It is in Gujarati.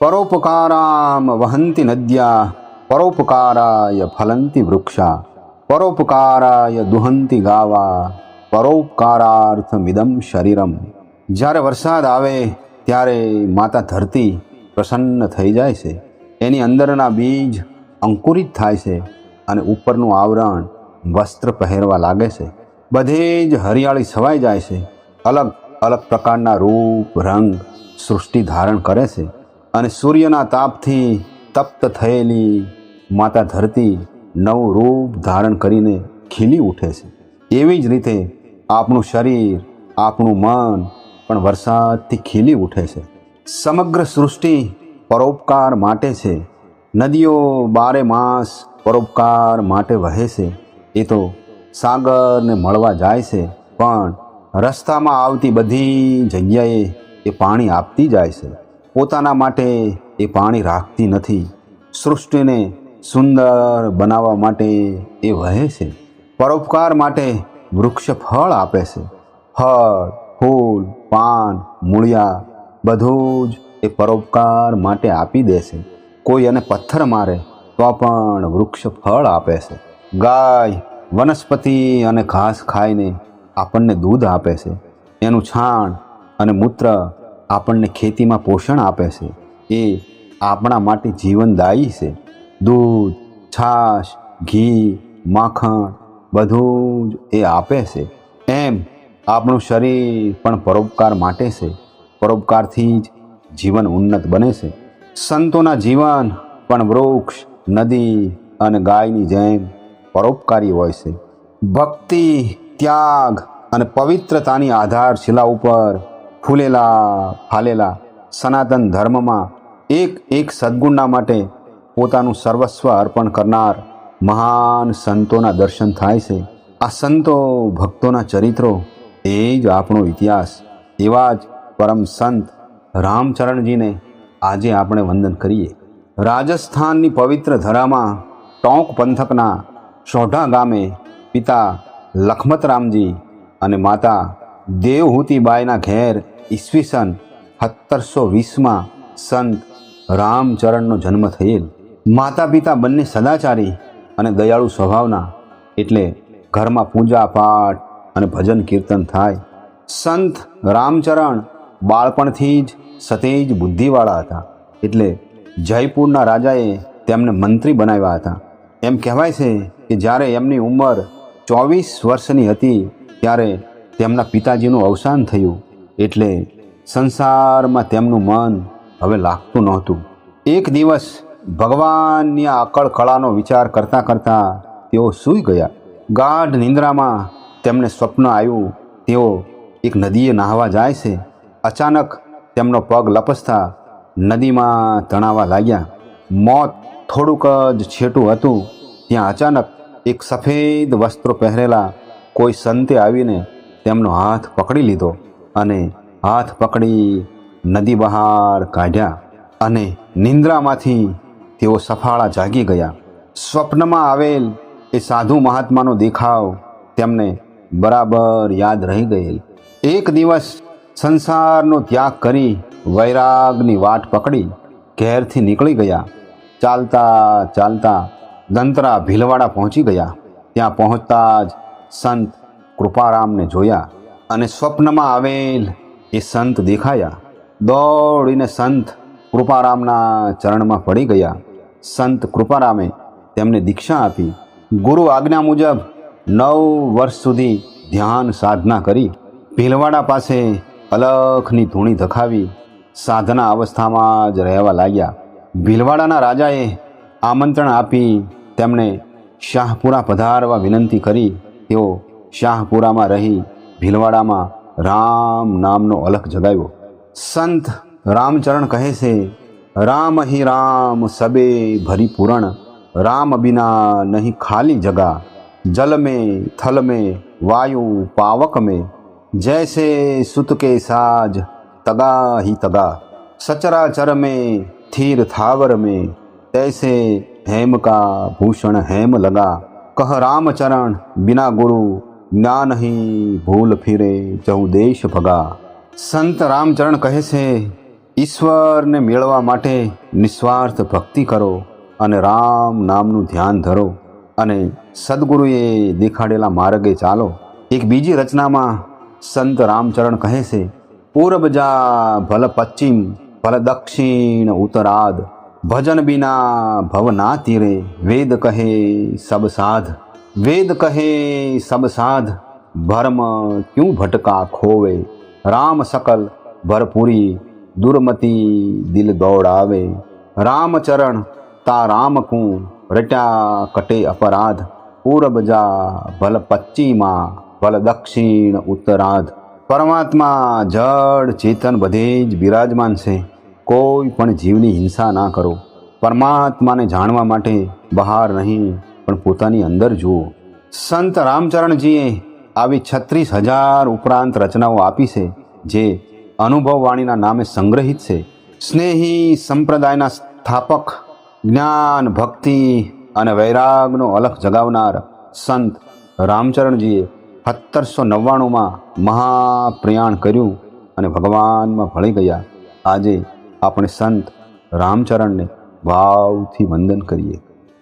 પરોપકારામ વહંતિ નદ્યા પરોપકારાય ફલંતિ વૃક્ષા પરોપકારાય દુહંતિ ગાવા પરોપકારાર્થમિદમ શરીરમ જ્યારે વરસાદ આવે ત્યારે માતા ધરતી પ્રસન્ન થઈ જાય છે એની અંદરના બીજ અંકુરિત થાય છે અને ઉપરનું આવરણ વસ્ત્ર પહેરવા લાગે છે બધે જ હરિયાળી છવાઈ જાય છે અલગ અલગ પ્રકારના રૂપ રંગ સૃષ્ટિ ધારણ કરે છે અને સૂર્યના તાપથી તપ્ત થયેલી માતા ધરતી નવું રૂપ ધારણ કરીને ખીલી ઉઠે છે. એવી જ રીતે આપણું શરીર, આપણું મન પણ વરસાદથી ખીલી ઉઠે છે. સમગ્ર સૃષ્ટિ પરોપકાર માટે છે. નદીઓ બારે માસ પરોપકાર માટે વહે છે. એ તો સાગરને મળવા જાય છે, પણ રસ્તામાં આવતી બધી જગ્યાએ એ પાણી આપતી જાય છે. પોતાના માટે એ પાણી રાખતી નથી. સૃષ્ટિને સુંદર બનાવવા માટે એ વહે છે. પરોપકાર માટે વૃક્ષ ફળ આપે છે. ફળ ફૂલ, પાન, મૂળિયા બધું જ એ પરોપકાર માટે આપી દે છે. કોઈ એને પથ્થર મારે તો પણ વૃક્ષ ફળ આપે છે. ગાય, વનસ્પતિ અને ઘાસ ખાઈને આપણને દૂધ આપે છે. એનું છાણ અને મૂત્ર આપણને ખેતીમાં પોષણ આપે છે. એ આપણા માટે જીવનદાયી છે. દૂધ, છાશ, ઘી, માખણ બધું જ એ આપે છે. એમ આપણું શરીર પણ પરોપકાર માટે છે. પરોપકારથી જ જીવન ઉન્નત બને છે. સંતોના જીવન પણ વૃક્ષ, નદી અને ગાયની જેમ પરોપકારી હોય છે. ભક્તિ, ત્યાગ અને પવિત્રતાની આધારશિલા ઉપર ફૂલેલા ફાલેલા સનાતન ધર્મમાં એક એક સદ્ગુણના માટે પોતાનું સર્વસ્વ અર્પણ કરનાર મહાન સંતોના દર્શન થાય છે. આ સંતો, ભક્તોના ચરિત્રો એ જ આપણો ઇતિહાસ. એવા જ પરમ સંત રામચરણજીને આજે આપણે વંદન કરીએ. રાજસ્થાનની પવિત્ર ધરામાં ટોંક પંથકના સોઢા ગામે પિતા લખમતરામજી અને માતા દેવહૂતિબાઈના ઘેર ઈસવીસન સત્તરસો વીસમાં સંત રામચરણનો જન્મ થયેલ. માતા પિતા બંને સદાચારી અને દયાળુ સ્વભાવના એટલે ઘરમાં પૂજા પાઠ અને ભજન કીર્તન થાય. સંત રામચરણ બાળપણથી જ સતેજ બુદ્ધિવાળા હતા. એટલે જયપુરના રાજાએ તેમને મંત્રી બનાવ્યા હતા. એમ કહેવાય છે કે જ્યારે એમની ઉંમર ચોવીસ વર્ષની હતી, ત્યારે તેમના પિતાજીનું અવસાન થયું. એટલે સંસારમાં તેમનું મન હવે લાગતું નહોતું. એક દિવસ ભગવાનની આકળ કળાનો વિચાર કરતાં કરતાં તેઓ સૂઈ ગયા. ગાઢ નિંદ્રામાં તેમને સ્વપ્ન આવ્યું, તેઓ એક નદીએ નાહવા જાય છે. અચાનક તેમનો પગ લપસતા નદીમાં તણાવા લાગ્યા. મોત થોડુંક જ છેટું હતું. ત્યાં અચાનક એક સફેદ વસ્ત્રો પહેરેલા કોઈ સંતે આવીને તેમનો હાથ પકડી લીધો. અને હાથ પકડી નદી બહાર કાઢ્યા અને નિંદ્રામાંથી તેઓ સફાળા જાગી ગયા. સ્વપ્નમાં આવેલ એ સાધુ મહાત્માનો દેખાવ તેમને બરાબર યાદ રહી ગયેલ. એક દિવસ સંસારનો ત્યાગ કરી વૈરાગની વાટ પકડી ઘેરથી નીકળી ગયા. ચાલતા ચાલતા દંતરા ભીલવાડા પહોંચી ગયા. ત્યાં પહોંચતા જ સંત કૃપારામને જોયા. અને સ્વપ્નમાં આવેલ એ સંત દેખાયા. દોડીને સંત કૃપારામના ચરણમાં પડી ગયા. સંત કૃપારામે તેમને દીક્ષા આપી. ગુરુ આજ્ઞા મુજબ નવ વર્ષ સુધી ધ્યાન સાધના કરી. ભીલવાડા પાસે અલખની ધૂણી ધખાવી સાધના અવસ્થામાં જ રહેવા લાગ્યા. ભીલવાડાના રાજાએ આમંત્રણ આપી તેમણે શાહપુરા પધારવા વિનંતી કરી. તેઓ શાહપુરામાં રહી ભીલવાડામાં રામ નામનો અલખ જગાવ્યો સંત રામચરણ કહે છે રામ હિ રામ સબે ભરી પૂરણ રામ બિના નહીં ખાલી જગા જલ में थल में वायु पावक में जैसे सुत के साज तगा ही तगा सचराचर में थीर थावर में तैसे हेम का भूषण हेम लगा कह रामचरण बिना गुरु જ્ઞાન નહીં ભૂલ ફિરે જઉં દેશ ભગા. સંત રામચરણ કહે છે, ઈશ્વરને મેળવા માટે નિસ્વાર્થ ભક્તિ કરો અને રામ નામનું ધ્યાન ધરો અને સદગુરુએ દેખાડેલા માર્ગે ચાલો. એક બીજી રચનામાં સંત રામચરણ કહે છે પૂર્વ જા ભલ પશ્ચિમ ભલ દક્ષિણ ઉત્તરાદ ભજન બિના ભવ ના તીરે. વેદ કહે, સબ સાધ. વેદ કહે, સબ સાધ, ભરમ ક્યું ભટકા ખોવે? રામ સકલ ભરપૂરી, દુર્મતી દિલ દોડાવે. રામચરણ તા રામ કું રટ્યા કટે અપરાધ. પૂરબ જા ભલ પશ્ચિમા ભલ દક્ષિણ ઉત્તરાધ. પરમાત્મા જડ ચેતન બધે જ બિરાજમાન છે. કોઈ પણ જીવની હિંસા ના કરો. પરમાત્માને જાણવા માટે બહાર નહીં. પણ પોતાની અંદર જુઓ. સંત રામચરણજીએ આવી છત્રીસ હજાર ઉપરાંત રચનાઓ આપી છે, જે અનુભવવાણીના નામે સંગ્રહિત છે. સ્નેહી સંપ્રદાયના સ્થાપક, જ્ઞાન, ભક્તિ અને વૈરાગનો અલખ જગાવનાર સંત રામચરણજીએ સત્તરસો નવ્વાણુંમાં મહાપ્રયાણ કર્યું અને ભગવાનમાં ભળી ગયા. આજે આપણે સંત રામચરણને ભાવથી વંદન કરીએ.